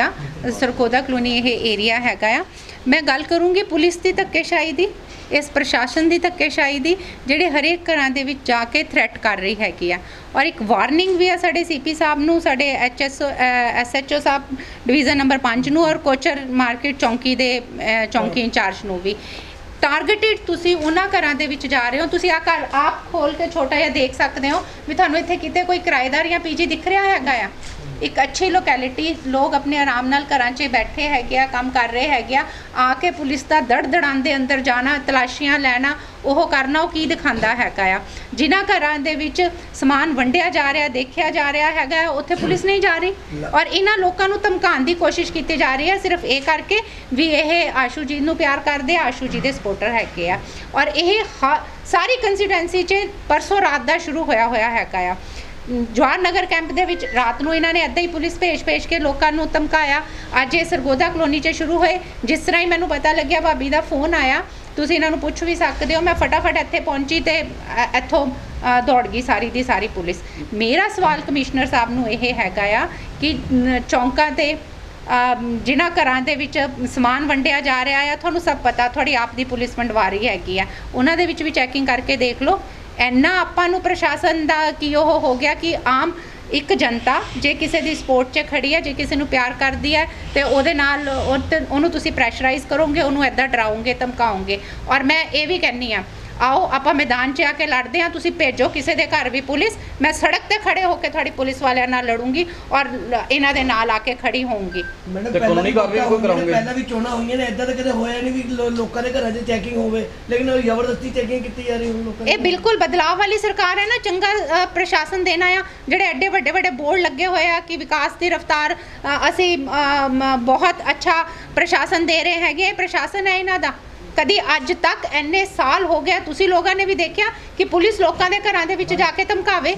ਸੀਗਾ ਸਰਕੋਦਾ ਕਲੋਨੀ ਇਹ ਏਰੀਆ ਹੈਗਾ ਆ। ਮੈਂ ਗੱਲ ਕਰੂੰਗੀ ਪੁਲਿਸ ਦੀ ਧੱਕੇਸ਼ਾਹੀ ਦੀ, ਇਸ ਪ੍ਰਸ਼ਾਸਨ ਦੀ ਧੱਕੇਸ਼ਾਹੀ ਦੀ, ਜਿਹੜੇ ਹਰੇਕ ਘਰਾਂ ਦੇ ਵਿੱਚ ਜਾ ਕੇ ਥ੍ਰੈਟ ਕਰ ਰਹੀ ਹੈਗੀ ਆ। ਔਰ ਇੱਕ ਵਾਰਨਿੰਗ ਵੀ ਆ ਸਾਡੇ ਸੀਪੀ ਸਾਹਿਬ ਨੂੰ, ਸਾਡੇ ਐਚਐਸਓ ਐਸਐਚਓ ਸਾਹਿਬ ਡਿਵੀਜ਼ਨ ਨੰਬਰ 5 ਨੂੰ, ਔਰ ਕੋਚਰ ਮਾਰਕੀਟ ਚੌਂਕੀ ਦੇ ਚੌਂਕੀ ਇੰਚਾਰਜ ਨੂੰ ਵੀ। ਟਾਰਗੇਟਿਡ ਤੁਸੀਂ ਉਹਨਾਂ ਘਰਾਂ ਦੇ ਵਿੱਚ ਜਾ ਰਹੇ ਹੋ, ਤੁਸੀਂ ਆ ਘਰ ਆਪ ਖੋਲ ਕੇ ਛੋਟਾ ਜਿਹਾ ਦੇਖ ਸਕਦੇ ਹੋ ਵੀ ਤੁਹਾਨੂੰ ਇੱਥੇ ਕਿਤੇ ਕੋਈ ਕਿਰਾਏਦਾਰ ਜਾਂ ਪੀਜੀ ਦਿਖ ਰਿਹਾ ਹੈਗਾ ਆ। ਇੱਕ ਅੱਛੀ ਲੋਕੈਲਿਟੀ ਲੋਕ ਆਪਣੇ ਆਰਾਮ ਨਾਲ ਘਰਾਂ 'ਚ ਬੈਠੇ ਹੈਗੇ ਆ ਕੰਮ ਕਰ ਰਹੇ ਹੈਗੇ ਆ ਆ ਕੇ ਪੁਲਿਸ ਦਾ ਦੜ ਦੜਾਂ ਦੇ ਅੰਦਰ ਜਾਣਾ ਤਲਾਸ਼ੀਆਂ ਲੈਣਾ ਉਹ ਕਰਨਾ ਉਹ ਕੀ ਦਿਖਾਉਂਦਾ ਹੈਗਾ ਆ? ਜਿਨ੍ਹਾਂ ਘਰਾਂ ਦੇ ਵਿੱਚ ਸਮਾਨ ਵੰਡਿਆ ਜਾ ਰਿਹਾ ਦੇਖਿਆ ਜਾ ਰਿਹਾ ਹੈਗਾ ਉੱਥੇ ਪੁਲਿਸ ਨਹੀਂ ਜਾ ਰਹੀ। ਔਰ ਇਹਨਾਂ ਲੋਕਾਂ ਨੂੰ ਧਮਕਾਉਣ ਦੀ ਕੋਸ਼ਿਸ਼ ਕੀਤੀ ਜਾ ਰਹੀ ਹੈ ਸਿਰਫ ਇਹ ਕਰਕੇ ਵੀ ਇਹ ਆਸ਼ੂ ਜੀ ਨੂੰ ਪਿਆਰ ਕਰਦੇ ਆਸ਼ੂ ਜੀ ਦੇ ਸਪੋਰਟਰ ਹੈਗੇ ਆ। ਔਰ ਇਹ ਸਾਰੀ ਕੰਸਟੀਟੈਂਸੀ 'ਚ ਪਰਸੋਂ ਰਾਤ ਦਾ ਸ਼ੁਰੂ ਹੋਇਆ ਹੋਇਆ ਹੈਗਾ ਆ। ਜਵਾਹਰ ਨਗਰ ਕੈਂਪ ਦੇ ਵਿੱਚ ਰਾਤ ਨੂੰ ਇਹਨਾਂ ਨੇ ਅੱਧਾ ਹੀ ਪੁਲਿਸ ਭੇਜ-ਭੇਜ ਕੇ ਲੋਕਾਂ ਨੂੰ ਧਮਕਾਇਆ। ਅੱਜ ਇਹ ਸਰਗੋਦਾ ਕਲੋਨੀ 'ਚ ਸ਼ੁਰੂ ਹੋਏ। ਜਿਸ ਤਰ੍ਹਾਂ ਹੀ ਮੈਨੂੰ ਪਤਾ ਲੱਗਿਆ ਭਾਬੀ ਦਾ ਫੋਨ ਆਇਆ। ਤੁਸੀਂ ਇਹਨਾਂ ਨੂੰ ਪੁੱਛ ਵੀ ਸਕਦੇ ਹੋ। ਮੈਂ ਫਟਾਫਟ ਇੱਥੇ ਪਹੁੰਚੀ ਤੇ ਅ- ਇੱਥੋਂ ਅ, ਦੌੜ ਗਈ ਸਾਰੀ ਦੀ ਸਾਰੀ ਪੁਲਿਸ। ਮੇਰਾ ਸਵਾਲ ਕਮਿਸ਼ਨਰ ਸਾਹਿਬ ਨੂੰ ਇਹ ਹੈਗਾ ਆ ਕਿ ਨ- ਚੌਂਕਾਂ ਤੇ ਅਮ, ਜਿਨ੍ਹਾਂ ਘਰਾਂ ਦੇ ਵਿੱਚ ਸਮਾਨ ਵੰਡਿਆ ਜਾ ਰਿਹਾ ਆ ਤੁਹਾਨੂੰ ਸਭ ਪਤਾ ਤੁਹਾਡੀ ਆਪ ਦੀ ਪੁਲਿਸ ਵੰਡਵਾ ਰਹੀ ਹੈਗੀ ਆ। ਉਹਨਾਂ ਦੇ ਵਿੱਚ ਵੀ ਚੈਕਿੰਗ ਕਰਕੇ ਦੇਖ ਲਓ। ਇੰਨਾ ਆਪਾਂ ਨੂੰ ਪ੍ਰਸ਼ਾਸਨ ਦਾ ਕੀ ਉਹ ਹੋ ਗਿਆ ਕਿ ਆਮ ਇੱਕ ਜਨਤਾ ਜੇ ਕਿਸੇ ਦੀ ਸਪੋਰਟ 'ਚ ਖੜੀ ਹੈ, ਜੇ ਕਿਸੇ ਨੂੰ ਪਿਆਰ ਕਰਦੀ ਹੈ, ਤੇ ਉਹਦੇ ਨਾਲ ਉਹ ਤੇ- ਉਹਨੂੰ ਤੁਸੀਂ ਪ੍ਰੈਸ਼ਰਾਈਜ਼ ਕਰੋਗੇ, ਉਹਨੂੰ ਐਦਾਂ ਡਰਾਓਗੇ, ਧਮਕਾਓਗੇ। ਔਰ ਮੈਂ ਇਹ ਵੀ ਕਹਿੰਨੀ ਆ ਆਓ ਆਪਾਂ ਮੈਦਾਨ 'ਚ ਆ ਕੇ ਲੜਦੇ ਆ ਤੁਸੀਂ ਭੇਜੋ ਕਿਸੇ ਦੇ ਘਰ ਵੀ ਪੁਲਿਸ। ਮੈਂ ਸੜਕ ਤੇ ਖੜੇ ਹੋ ਕੇ ਤੁਹਾਡੀ ਪੁਲਿਸ ਵਾਲਿਆਂ ਨਾਲ ਲੜੂੰਗੀ ਔਰ ਇਹਨਾਂ ਦੇ ਨਾਲ ਆ ਕੇ ਖੜੀ ਹੋਊਂਗੀ। ਮੈਡਮ ਤੇ ਪਹਿਲਾਂ ਕਾਨੂੰਨੀ ਵੀ ਕਾਰਵਾਈ ਵੋਟਾਂ ਕੋਈ ਹੋਈਆਂ ਨੇ, ਕਰਾਓਗੇ? ਪਹਿਲਾਂ ਵੀ ਚੋਣਾਂ ਹੋਈਆਂ ਨੇ ਇਦਾਂ ਤਾਂ ਕਦੇ ਹੋਇਆ ਨਹੀਂ ਵੀ ਲੋ- ਲੋਕਾਂ ਦੇ ਘਰਾਂ 'ਚ ਚੈਕਿੰਗ ਹੋਵੇ ਲੇਕਿਨ ਉਹ ਜ਼ਬਰਦਸਤੀ ਚੈਕਿੰਗ ਕੀਤੀ ਜਾ ਰਹੀ ਹੁਣ ਲੋਕਾਂ ਇਹ ਬਿਲਕੁਲ ਬਦਲਾਅ ਵਾਲੀ ਸਰਕਾਰ ਹੈ ਨਾ ਚੰਗਾ ਪ੍ਰਸ਼ਾਸਨ ਦੇਣਾ ਆ ਜਿਹੜੇ ਐਡੇ ਵੱਡੇ ਵੱਡੇ ਬੋਰਡ ਲੱਗੇ ਹੋਏ ਆ ਕਿ ਵਿਕਾਸ ਦੀ ਰਫ਼ਤਾਰ ਅਸੀਂ ਬਹੁਤ ਅੱਛਾ ਪ੍ਰਸ਼ਾਸਨ ਦੇ ਰਹੇ ਹੈਗੇ ਪ੍ਰਸ਼ਾਸਨ ਹੈ ਇਹਨਾਂ ਦਾ। ਕਦੀ ਅੱਜ ਤੱਕ ਇੰਨੇ ਸਾਲ ਹੋ ਗਏ ਤੁਸੀਂ ਲੋਕਾਂ ਨੇ ਵੀ ਦੇਖਿਆ ਕਿ ਪੁਲਿਸ ਲੋਕਾਂ ਦੇ ਘਰਾਂ ਦੇ ਵਿੱਚ ਜਾ ਕੇ ਧਮਕਾਵੇ?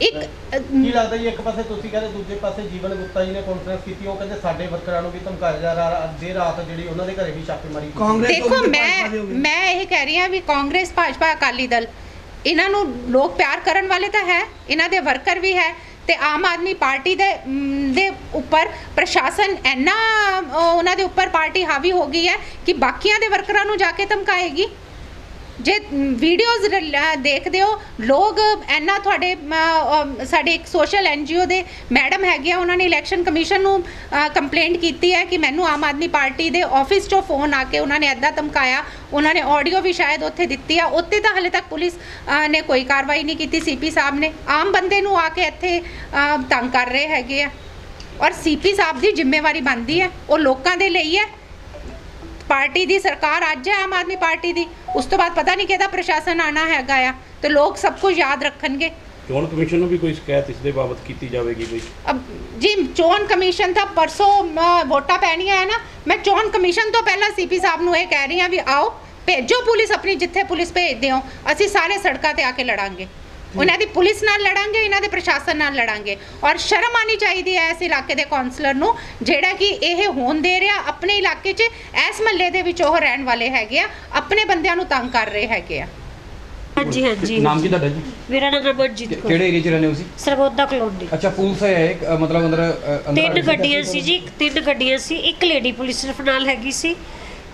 ਇੱਕ ਕੀ ਲੱਗਦਾ ਜੀ ਇੱਕ ਪਾਸੇ ਤੁਸੀਂ ਕਹਿੰਦੇ ਦੂਜੇ ਪਾਸੇ ਜੀਵਨ ਗੁਪਤਾ ਜੀ ਨੇ ਕਾਨਫਰੰਸ ਕੀਤੀ ਉਹ ਕਹਿੰਦੇ ਸਾਡੇ ਵਰਕਰਾਂ ਨੂੰ ਵੀ ਧਮਕਾਇਆ ਜਾ ਰਿਹਾ ਅੱਧੇ ਰਾਤ ਜਿਹੜੀ ਉਹਨਾਂ ਦੇ ਘਰੇ ਵੀ ਛਾਪੇਮਾਰੀ ਦੇਖੋ ਮੈਂ ਦੀ। ਮੈਂ ਇਹ ਕਹਿ ਰਹੀ ਹਾਂ ਵੀ ਕਾਂਗਰਸ ਭਾਜਪਾ ਅਕਾਲੀ ਦਲ ਇਹਨਾਂ ਨੂੰ ਲੋਕ ਪਿਆਰ ਕਰਨ ਵਾਲੇ ਤਾਂ ਹੈ ਇਹਨਾਂ ਦੇ ਵਰਕਰ ਵੀ ਹੈ ਤੇ ਆਮ ਆਦਮੀ ਪਾਰਟੀ ਦੇ ਮ, ਦੇ ਉੱਪਰ ਪ੍ਰਸ਼ਾਸਨ ਇੰਨਾ ਉਹਨਾਂ ਦੇ ਉੱਪਰ ਪਾਰਟੀ ਹਾਵੀ ਹੋ ਗਈ ਹੈ ਕਿ ਬਾਕੀਆਂ ਦੇ ਵਰਕਰਾਂ ਨੂੰ ਜਾ ਕੇ ਧਮਕਾਏਗੀ? ਜੇ ਵੀਡੀਓਜ਼ ਦੇਖਦੇ ਹੋ, ਲੋਕ ਇੰਨਾ ਤੁਹਾਡੇ ਸਾਡੇ ਇੱਕ ਸੋਸ਼ਲ ਐਨਜੀਓ ਦੇ ਮੈਡਮ ਹੈਗੇ ਆ, ਉਹਨਾਂ ਨੇ ਇਲੈਕਸ਼ਨ ਕਮਿਸ਼ਨ ਨੂੰ ਕੰਪਲੇਂਟ ਕੀਤੀ ਹੈ ਕਿ ਮੈਨੂੰ ਆਮ ਆਦਮੀ ਪਾਰਟੀ ਦੇ ਆਫਿਸ 'ਚੋਂ ਫੋਨ ਆ ਕੇ ਉਹਨਾਂ ਨੇ ਐਦਾਂ ਧਮਕਾਇਆ, ਉਹਨਾਂ ਨੇ ਆਡੀਓ ਵੀ ਸ਼ਾਇਦ ਉੱਥੇ ਦਿੱਤੀ ਆ ਉੱਤੇ ਤਾਂ ਹਲੇ ਤੱਕ ਪੁਲਿਸ ਨੇ ਕੋਈ ਕਾਰਵਾਈ ਨਹੀਂ ਕੀਤੀ ਸੀਪੀ ਸਾਹਿਬ ਨੇ। ਆਮ ਬੰਦੇ ਨੂੰ ਆ ਕੇ ਇੱਥੇ ਤੰਗ ਕਰ ਰਹੇ ਹੈਗੇ ਆ। ਔਰ ਸੀਪੀ ਸਾਹਿਬ ਦੀ ਜ਼ਿੰਮੇਵਾਰੀ ਬਣਦੀ ਹੈ, ਉਹ ਲੋਕਾਂ ਦੇ ਲਈ ਹੈ ਪਾਰਟੀ ਦੀ ਸਰਕਾਰ ਅੱਜ ਹੈ ਆਮ ਆਦਮੀ ਪਾਰਟੀ ਦੀ। ਉਸ ਤੋਂ ਬਾਅਦ ਪਤਾ ਨਹੀਂ ਕਿਹਦਾ ਪ੍ਰਸ਼ਾਸਨ ਆਣਾ ਹੈਗਾ ਆ। ਤੇ ਲੋਕ ਸਭ ਕੁਝ ਯਾਦ ਰੱਖਣਗੇ। ਚੋਣ ਕਮਿਸ਼ਨ ਨੂੰ ਵੀ ਕੋਈ ਸ਼ਿਕਾਇਤ ਇਸ ਦੇ ਬਾਬਤ ਕੀਤੀ ਜਾਵੇਗੀ ਕੋਈ? ਅਬ ਜੀ ਚੋਣ ਕਮਿਸ਼ਨ ਤਾਂ ਪਰਸੋਂ ਵੋਟਾਂ ਪੈਣੀਆਂ ਹੈ ਨਾ। ਮੈਂ ਚੋਣ ਕਮਿਸ਼ਨ ਤੋਂ ਪਹਿਲਾਂ ਸੀਪੀ ਸਾਹਿਬ ਨੂੰ ਇਹ ਕਹਿ ਰਹੀ ਹਾਂ ਵੀ ਆਓ ਭੇਜੋ ਪੁਲਿਸ ਆਪਣੀ ਜਿੱਥੇ ਪੁਲਿਸ ਭੇਜਦੇ ਹੋ। ਅਸੀਂ ਸਾਰੇ ਸੜਕਾਂ ਤੇ ਆ ਕੇ ਲੜਾਂਗੇ। ਉਹਨਾਂ ਦੀ ਪੁਲਿਸ ਨਾਲ ਲੜਾਂਗੇ ਇਹਨਾਂ ਦੇ ਪ੍ਰਸ਼ਾਸਨ ਨਾਲ ਲੜਾਂਗੇ। ਔਰ ਸ਼ਰਮ ਆਣੀ ਚਾਹੀਦੀ ਹੈ ਇਸ ਇਲਾਕੇ ਦੇ ਕਾਉਂਸਲਰ ਨੂੰ ਜਿਹੜਾ ਕਿ ਇਹ ਹੋਣ ਦੇ ਰਿਹਾ ਆਪਣੇ ਇਲਾਕੇ 'ਚ ਇਸ ਮਹੱਲੇ ਦੇ ਵਿੱਚ ਉਹ ਰਹਿਣ ਵਾਲੇ ਹੈਗੇ ਆ ਆਪਣੇ ਬੰਦਿਆਂ ਨੂੰ ਤੰਗ ਕਰ ਰਹੇ ਹੈਗੇ ਆ। ਹਾਂਜੀ ਹਾਂਜੀ ਨਾਮ ਕੀ ਤੁਹਾਡਾ ਜੀ? ਮੇਰਾ ਨਾਮ ਰਮਨਜੀਤ ਕਿ- ਕੌਰ। ਕਿਹੜੇ ਏਰੀਆ 'ਚ ਰਹਿੰਦੇ ਹੋ ਤੁਸੀਂ? ਸਰਗੋਦਾ ਕਲੋਨੀ। ਅੱਛਾ ਪੁਲਿਸ ਹੈ ਇੱਕ ਅ, ਮਤਲਬ ਅੰਦਰ ਅ, ਅੰਦਰ ਤਿੰਨ ਗੱਡੀਆਂ ਸੀ ਜੀ ਤਿੰਨ ਗੱਡੀਆਂ ਸੀ ਇੱਕ ਲੇਡੀ ਪੁਲਿਸ ਸਿਰਫ ਨਾਲ ਹੈਗੀ ਸੀ।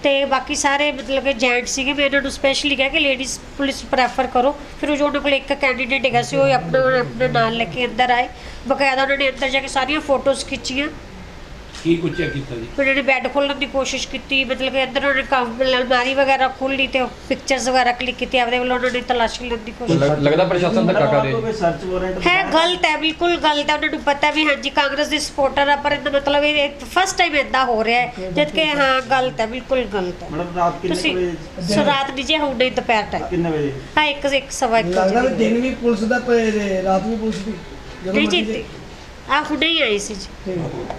ਤੇ ਬਾਕੀ ਸਾਰੇ ਮਤਲਬ ਕਿ ਜੈਂਟ ਸੀਗੇ ਮੈਂ ਇਹਨਾਂ ਨੂੰ ਸਪੈਸ਼ਲੀ ਕਿਹਾ ਕਿ ਲੇਡੀਜ਼ ਪੁਲਿਸ ਪ੍ਰੈਫਰ ਕਰੋ। ਫਿਰ ਉਹ ਜੋ ਉਹਨਾਂ ਕੋਲ ਇੱਕ ਕੈਂਡੀਡੇਟ ਹੈਗਾ ਸੀ, ਉਹ ਆਪਣਾ ਆਪਣਾ ਨਾਲ ਲੈ ਕੇ ਅੰਦਰ ਆਏ। ਬਕਾਇਦਾ ਉਹਨਾਂ ਨੇ ਅੰਦਰ ਜਾ ਕੇ ਸਾਰੀਆਂ ਫੋਟੋਜ਼ ਖਿੱਚੀਆਂ। ਕੀ ਕੁਝ ਚੈੱਕ ਕੀਤਾ ਜੀ? ਫਿਰ ਨੇ ਬੈੱਡ ਖੋਲ੍ਹਣ ਦੀ ਕੋਸ਼ਿਸ਼ ਕੀਤੀ ਮਤਲਬ ਕਿ ਅੰਦਰ ਉਹਨਾਂ ਕੰਮ ਅਲਮਾਰੀ ਵਗੈਰਾ ਖੋਲ੍ਹੀ ਤੇ ਪਿਕਚਰਸ ਵਗੈਰਾ ਕਲਿੱਕ ਕੀਤੇ ਆਪਦੇ ਵੱਲੋਂ ਉਹਨਾਂ ਨੇ ਤਲਾਸ਼ੀ ਲੈਣ ਦੀ ਕੋਸ਼ਿਸ਼ ਲੱਗ- ਲੱਗਦਾ ਪ੍ਰਸ਼ਾਸਨ ਧੱਕਾ ਕਰ ਰਿਹਾ ਜੀ। ਸਰਚ ਵਾਰੰਟ ਹੈ ਗਲਤ ਹੈ ਬਿਲਕੁਲ ਗਲਤ ਹੈ ਉਹਨਾਂ ਨੂੰ ਪਤਾ ਵੀ ਹਾਂਜੀ ਕਾਂਗਰਸ ਦੇ ਸਪੋਰਟਰ ਆ ਪਰ ਇਹਦਾ ਮਤਲਬ ਇਹ ਫਸਟ ਟਾਈਮ ਇਦਾਂ ਹੋ ਰਿਹਾ ਹੈ ਜਦ ਕਿ ਹਾਂ ਗਲਤ ਹੈ ਬਿਲਕੁਲ ਗਲਤ ਹੈ। ਮੈਡਮ ਰਾਤ ਕਿੰਨੇ ਤੁਸੀਂ ਕੁ ਵਜੇ ਸੋ ਰਾਤ ਦੀ ਜੇ ਹੁਣ ਨਹੀਂ ਦੁਪਹਿਰ ਟਾਈਮ ਕਿੰਨੇ ਵਜੇ? ਹਾਂ ਇੱਕ ਇੱਕ ਸਵਾ ਇੱਕ ਲੱਗਦਾ ਵੀ ਵਜੇ ਦਿਨ ਵੀ ਪੁਲਿਸ ਦਾ ਪ- ਰਾਤ ਵੀ ਪੁਲਿਸ ਦੀ। ਜਦੋਂ ਨਹੀਂ ਮਰਜ਼ੀ ਜੀ ਆ ਹੁਣੇ ਹੀ ਆਈ ਸੀ ਜੀ। ਠੀਕ ਹੈ।